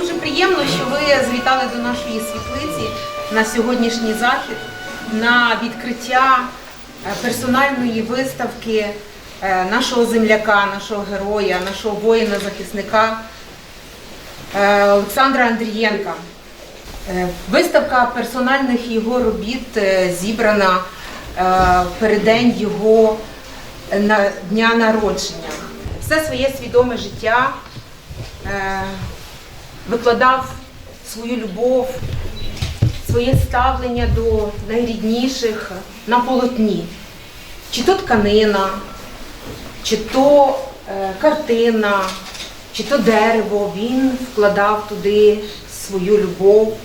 Дуже приємно, що ви завітали до нашої світлиці на сьогоднішній захід на відкриття е, персональної виставки е, нашого земляка, нашого героя, нашого воїна-захисника е, Олександра Андрієнка. Виставка персональних його робіт зібрана в переддень його дня народження. Все своє свідоме життя викладав свою любов, своє ставлення до найрідніших на полотні. Чи то тканина, чи то е, картина, чи то дерево, він вкладав туди свою любов,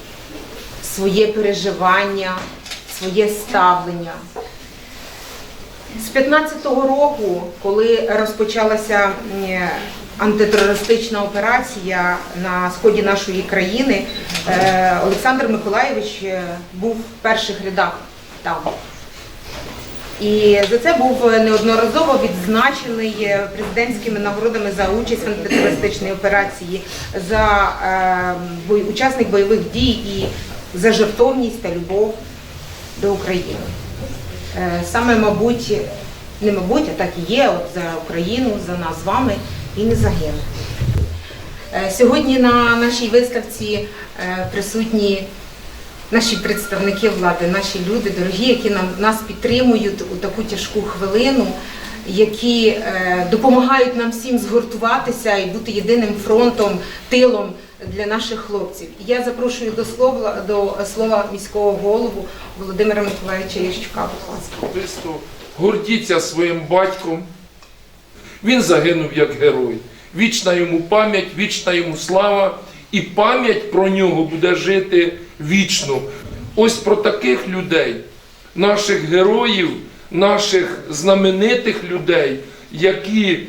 своє переживання, своє ставлення. З 15-го року, коли розпочалася антитерористична операція на сході нашої країни, е, Олександр Миколаєвич е, був в перших рядах там. І за це був неодноразово відзначений е, президентськими нагородами за участь в антитерористичній операції, за е, учасник бойових дій і за жертовність та любов до України. Е, Саме, мабуть, не мабуть, а так і є, от за Україну, за нас з вами і загинув. Е, Сьогодні на нашій виставці е, присутні наші представники влади, наші люди, дорогі, які нас підтримують у таку тяжку хвилину, які е, допомагають нам всім згуртуватися і бути єдиним фронтом, тилом для наших хлопців. Я запрошую до слова до слова міського голову Володимира Миколаївича Ящука. Будь ласка. гордіться своїм батьком. Він загинув як герой. Вічна йому пам'ять, вічна йому слава, і пам'ять про нього буде жити вічно. Ось про таких людей, наших героїв, наших знаменитих людей, які,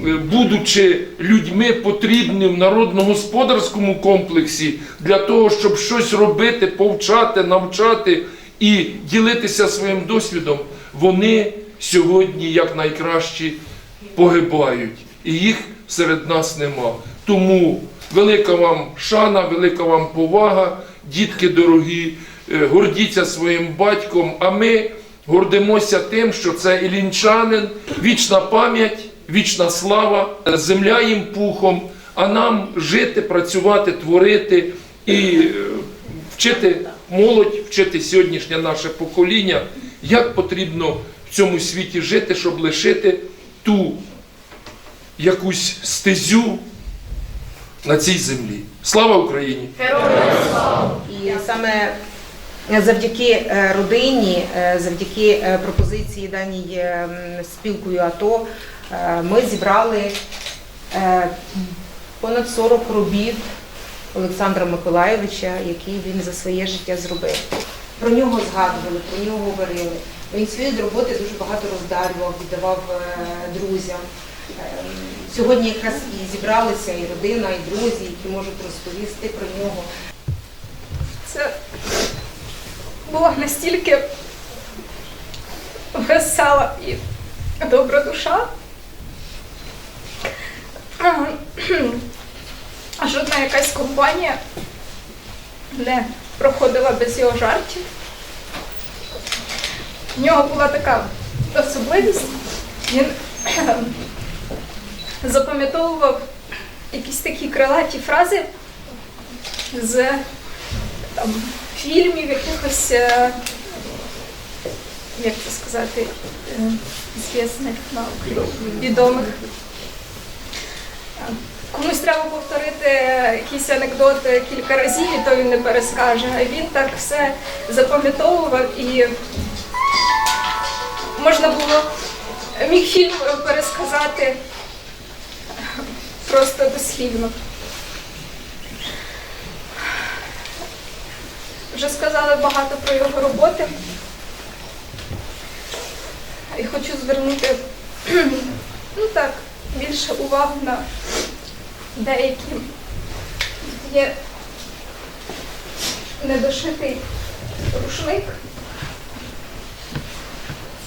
е, будучи людьми потрібні в народно-господарському комплексі для того, щоб щось робити, повчати, навчати і ділитися своїм досвідом, вони сьогодні як найкращі погибають. І їх серед нас нема. Тому велика вам шана, велика вам повага, дітки дорогі, е, гордіться своїм батьком. А ми гордимося тим, що це ілінчанин, вічна пам'ять, вічна слава, земля їм пухом, а нам жити, працювати, творити і е, вчити молодь, вчити сьогоднішнє наше покоління, як потрібно в цьому світі жити, щоб лишити ту якусь стезю на цій землі. Слава Україні! І саме завдяки е, родині, е, завдяки е, пропозиції даній е, спілкою АТО, е, ми зібрали е, понад 40 робіт Олександра Миколаєвича, які він за своє життя зробив. Про нього згадували, про нього говорили. Він свої роботи дуже багато роздарював, віддавав е, друзям. Е, Сьогодні якраз і зібралися і родина, і друзі, які можуть розповісти про нього. Це була настільки весела і добра душа. А жодна якась компанія не проходила без його жартів. В нього була така особливість. Він запам'ятовував якісь такі крилаті фрази з там, фільмів, якихось, е, як це сказати, е, звісних на Україні, відомих. Комусь треба повторити якийсь анекдот кілька разів, і то він не перескаже. А він так все запам'ятовував і можна було міг фільм пересказати просто дослівно. Вже сказали багато про його роботи. І хочу звернути ну так, більше уваги на деякі є недошитий рушник.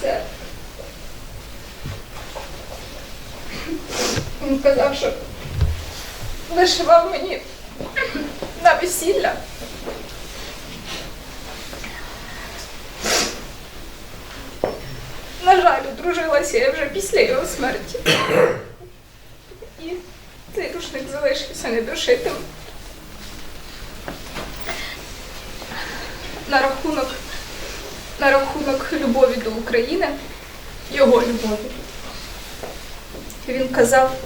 Це він казав, що вишивав мені на весілля. На жаль, одружилася я вже після його смерті. І цей рушник залишився недошитим. На рахунок, на рахунок любові до України, його любові. Він казав,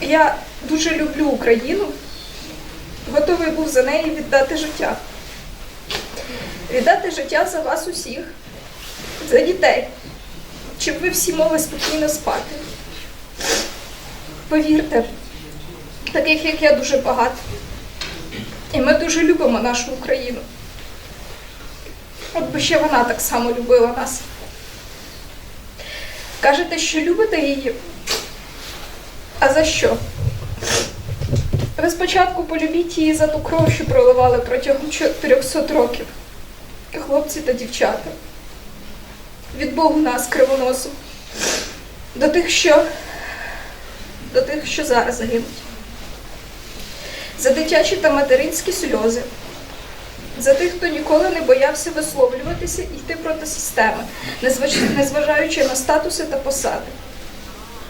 я дуже люблю Україну, готовий був за неї віддати життя. Віддати життя за вас усіх, за дітей, щоб ви всі могли спокійно спати. Повірте, таких як я дуже багато. І ми дуже любимо нашу Україну. От би ще вона так само любила нас. Кажете, що любите її. А за що? Ви спочатку полюбіть її за ту кров, що проливали протягом 400 років. Хлопці та дівчата. Від Богу нас кривоносу. До тих, що до тих, що зараз загинуть. За дитячі та материнські сльози. За тих, хто ніколи не боявся висловлюватися і йти проти системи, незважаючи на статуси та посади.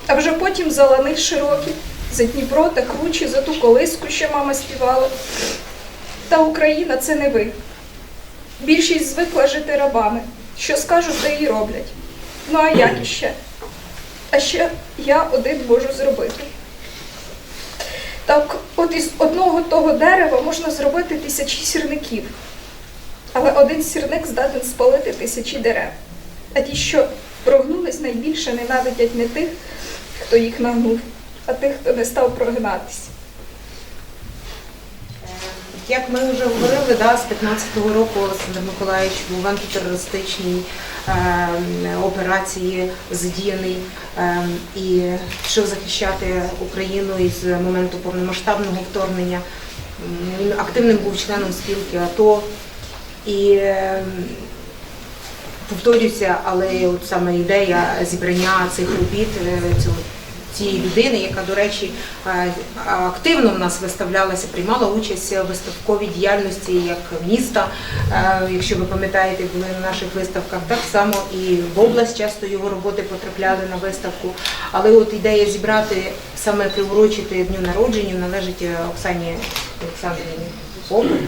А вже потім за лани широкі, за Дніпро та кручі, за ту колиску, що мама співала. Та Україна це не ви. Більшість звикла жити рабами. Що скажуть, те і роблять. Ну а як іще? А ще я один можу зробити. Так, от із одного того дерева можна зробити тисячі сірників. Але один сірник здатен спалити тисячі дерев. А ті, що прогнулись, найбільше ненавидять не тих, хто їх нагнув, а тих, хто не став прогинатись. Як ми вже говорили, да, з 15-го року Олександр Миколаївич був в антитерористичній е, операції задіяний е, і пішов захищати Україну із моменту повномасштабного вторгнення. Він активним був членом спілки АТО. І е, повторюся, але от саме ідея зібрання цих робіт е, цього цієї людини, яка, до речі, е, активно в нас виставлялася, приймала участь у виставковій діяльності як міста. Е, Якщо ви пам'ятаєте, були на наших виставках так само і в область часто його роботи потрапляли на виставку. Але от ідея зібрати саме приурочити дню народження належить е, Оксані Олександрівні Попель,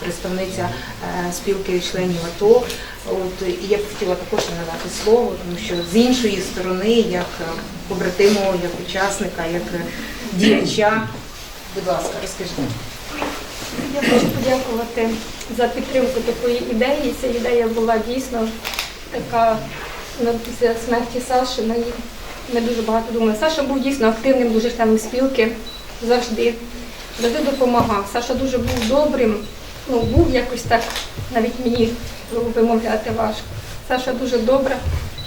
представниця спілки членів АТО. От, і я б хотіла також надати слово, тому що з іншої сторони, як е, побратиму, як учасника, як е, діяча, будь ласка, розкажіть. Я хочу подякувати за підтримку такої ідеї. Ця ідея була дійсно така ну, після смерті Саші. Ми, ми дуже багато думали. Саша був дійсно активним, дуже членом спілки завжди. Завжди допомагав. Саша дуже був добрим, ну був якось так, навіть мені вимовляти важко. Саша дуже добра,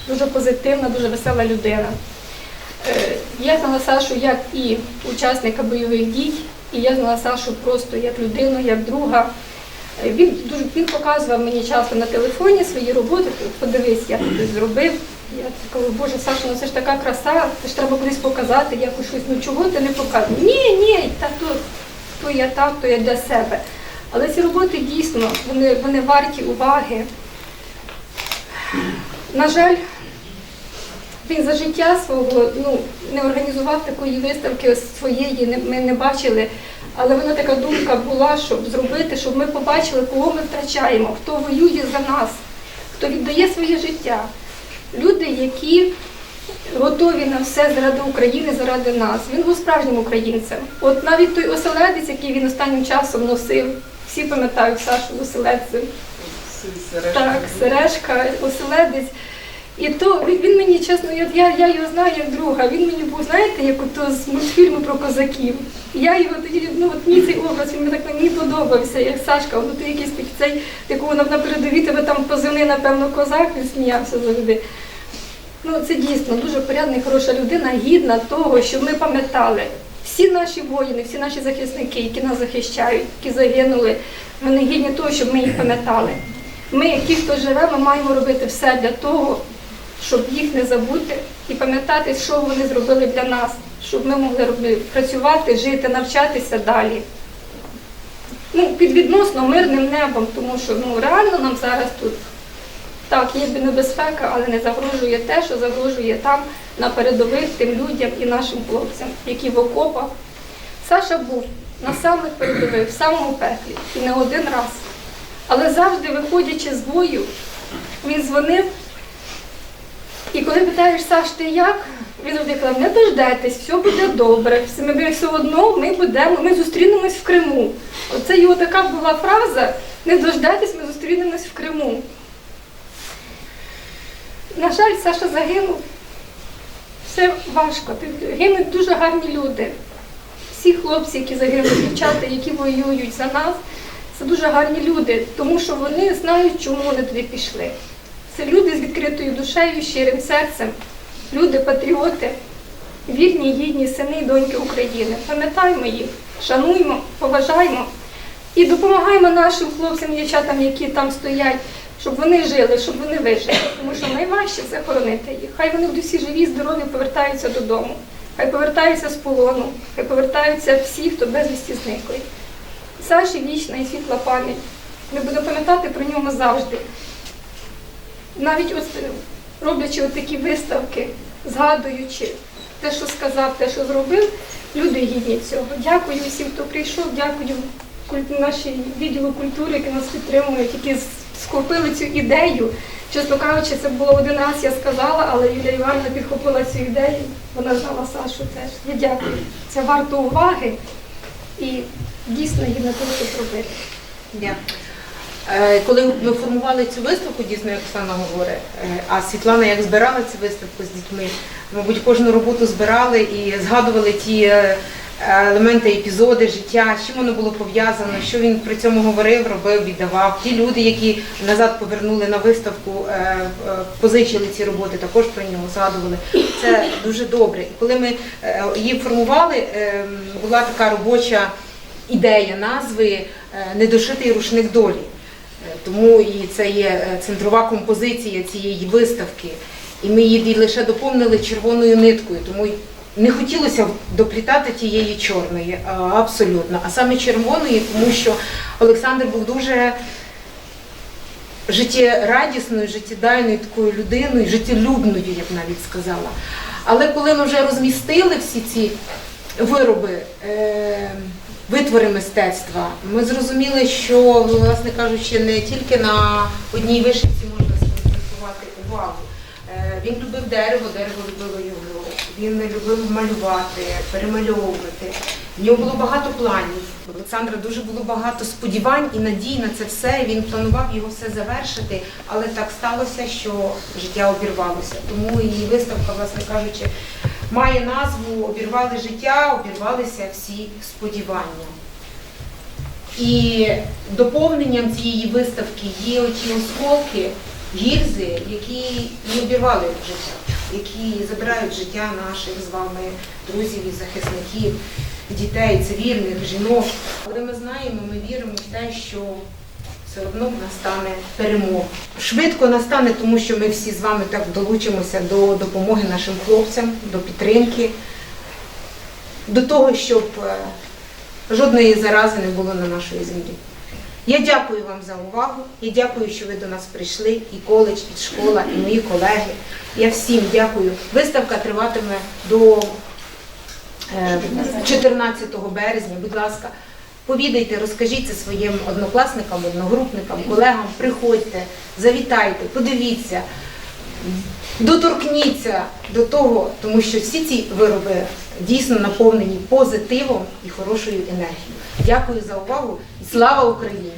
дуже позитивна, дуже весела людина. Е, Я знала Сашу як і учасника бойових дій, і я знала Сашу просто як людину, як друга. Е, Він дуже він показував мені часто на телефоні свої роботи. Подивись, я тобі зробив. Я кажу, Боже, Саша, ну це ж така краса, це ж треба колись показати, якось щось. Ну чого ти не показуєш? Ні, ні, та то, то я так, то я для себе. Але ці роботи дійсно вони, вони варті уваги. На жаль, він за життя свого ну, не організував такої виставки своєї, ми не бачили. Але вона така думка була, щоб зробити, щоб ми побачили, кого ми втрачаємо, хто воює за нас, хто віддає своє життя. Люди, які готові на все заради України, заради нас. Він був справжнім українцем. От навіть той оселедець, який він останнім часом носив, всі пам'ятають Сашу оселедцем. Так, сережка, оселедець. І то він, мені чесно, я, я, його знаю як друга. Він мені був, знаєте, як ото з мультфільму про козаків. Я його тоді, ну от мені цей образ, він мені так мені подобався, як Сашка, ну ти якийсь такий цей, якого на передовій тебе там позивний, напевно, козак, він сміявся завжди. Ну, це дійсно дуже порядна і хороша людина, гідна того, щоб ми пам'ятали. Всі наші воїни, всі наші захисники, які нас захищають, які загинули, вони гідні того, щоб ми їх пам'ятали. Ми, ті, хто живе, ми маємо робити все для того, щоб їх не забути і пам'ятати, що вони зробили для нас, щоб ми могли робити, працювати, жити, навчатися далі. ну, під відносно мирним небом, тому що ну, реально нам зараз тут так, є небезпека, але не загрожує те, що загрожує там на передових тим людям і нашим хлопцям, які в окопах. Саша був на самих передових, в самому пеклі, і не один раз. Але завжди, виходячи з бою, він дзвонив. І коли питаєш, Саш, ти як? Він завжди казав, не дождетесь, все буде добре. Ми все одно ми будемо, ми зустрінемось в Криму. Оце його така була фраза, не дождетесь, ми зустрінемось в Криму. На жаль, Саша загинув. Все важко. Гинуть дуже гарні люди. Всі хлопці, які загинули, дівчата, які воюють за нас, це дуже гарні люди, тому що вони знають, чому вони туди пішли. Це люди з відкритою душею, щирим серцем, люди, патріоти, вірні, гідні сини і доньки України. Пам'ятаємо їх, шануємо, поважаємо і допомагаємо нашим хлопцям дівчатам, які там стоять, щоб вони жили, щоб вони вижили. Тому що найважче це хоронити їх. Хай вони в дусі живі, здорові, повертаються додому. Хай повертаються з полону, хай повертаються всі, хто безвісті зникли. Саші вічна і світла пам'ять. Ми будемо пам'ятати про нього завжди. Навіть е, роблячи от такі виставки, згадуючи те, що сказав, те, що зробив, люди гідні цього. Дякую всім, хто прийшов, дякую нашій відділу культури, які нас підтримують, які схопили цю ідею. Чесно кажучи, це було один раз, я сказала, але Юлія Івановна підхопила цю ідею. Вона знала Сашу теж. Я дякую. Це варто уваги і дійсно гідно того, щоб робити. Дякую. Е, Коли ми формували цю виставку, дійсно, як Оксана говорить, е, а Світлана як збирала цю виставку з дітьми, мабуть, кожну роботу збирали і згадували ті е, елементи, епізоди життя, з чим воно було пов'язано, що він при цьому говорив, робив, віддавав. Ті люди, які назад повернули на виставку, е, е, позичили ці роботи, також про нього згадували. Це дуже добре. І коли ми е, її формували, е, була така робоча ідея назви е, Недошитий рушник долі. Е, Тому і це є е, центрова композиція цієї виставки. І ми її лише доповнили червоною ниткою, тому не хотілося доплітати тієї чорної, абсолютно. А саме червоної, тому що Олександр був дуже життєрадісною, життєдайною такою людиною, життєлюбною, я б навіть сказала. Але коли ми вже розмістили всі ці вироби, е, витвори мистецтва, ми зрозуміли, що, власне кажучи, не тільки на одній вишивці можна сконцентрувати увагу. Е, Він любив дерево, дерево любило його. Він любив малювати, перемальовувати. В нього було багато планів. У Олександра дуже було багато сподівань і надій на це все. Він планував його все завершити, але так сталося, що життя обірвалося. Тому і виставка, власне кажучи, має назву Обірвали життя, обірвалися всі сподівання. І доповненням цієї виставки є оті осколки, гільзи, які не обірвали життя, які забирають життя наших з вами друзів і захисників, дітей, цивільних, жінок. Але ми знаємо, ми віримо в те, що все одно настане перемога. Швидко настане, тому що ми всі з вами так долучимося до допомоги нашим хлопцям, до підтримки, до того, щоб е, жодної зарази не було на нашій землі. Я дякую вам за увагу. Я дякую, що ви до нас прийшли, і коледж, і школа, і мої колеги. Я всім дякую. Виставка триватиме до е, 14 березня. Будь ласка, повідайте, розкажіть це своїм однокласникам, одногрупникам, колегам. Приходьте, завітайте, подивіться, доторкніться до того, тому що всі ці вироби дійсно наповнені позитивом і хорошою енергією. Дякую за увагу слава Україні!